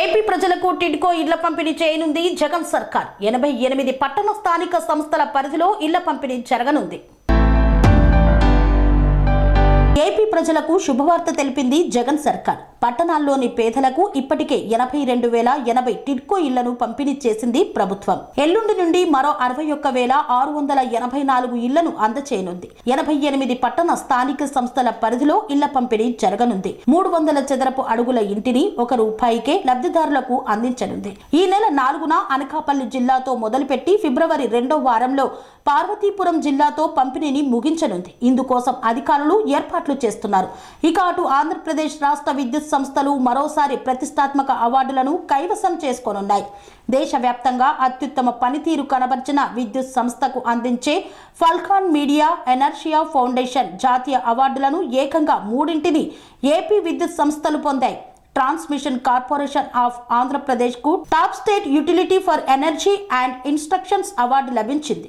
AP ప్రజలకు టిడ్కో ఇళ్ళ పంపిణీ చేయనుంది జగన్ సర్కార్. ఎనభై ఎనిమిది పట్టణ స్థానిక సంస్థల పరిధిలో ఇళ్ళ పంపిణీ జరగనుంది. ఏపీ ప్రజలకు శుభవార్త తెలిపింది జగన్ సర్కార్. పట్టణాల్లోని పేదలకు ఇప్పటికే ఎనభై రెండు వేల ఎనభై టిడ్కో ఇళ్ళను పంపిణీ చేసింది ప్రభుత్వం. ఎల్లుండి నుండి మరో అరవై ఒక్క వేల ఆరు వందల ఎనభై నాలుగు ఇళ్ళను అందచేయనుంది. ఎనభై ఎనిమిది పట్టణ స్థానిక సంస్థల పరిధిలో ఇళ్ళ పంపిణీ జరగనుంది. మూడు వందల చదరపు అడుగుల ఇంటిని ఒక రూపాయికే లబ్ధిదారులకు అందించనుంది. ఈ నెల నాలుగున అనకాపల్లి జిల్లాతో మొదలుపెట్టి ఫిబ్రవరి రెండో వారంలో పార్వతీపురం జిల్లాతో పంపిణీని ముగించనుంది. ఇందుకోసం అధికారులు ఏర్పాట్లు చేస్తున్నారు. ఇక అటు ఆంధ్రప్రదేశ్ రాష్ట్ర విద్యుత్ సంస్థలు మరోసారి ప్రతిష్టాత్మక అవార్డులను కైవసం చేసుకోనున్నాయి. దేశవ్యాప్తంగా అత్యుత్తమ పనితీరు కనబర్చిన విద్యుత్ సంస్థకు అందించే ఫల్కాన్ మీడియా ఎనర్షియా ఫౌండేషన్ జాతీయ అవార్డులను ఏకంగా మూడింటిని ఏపీ విద్యుత్ సంస్థలు పొందాయి. ట్రాన్స్మిషన్ కార్పొరేషన్ ఆఫ్ ఆంధ్రప్రదేశ్కు top state utility for energy and instructions award లభించింది.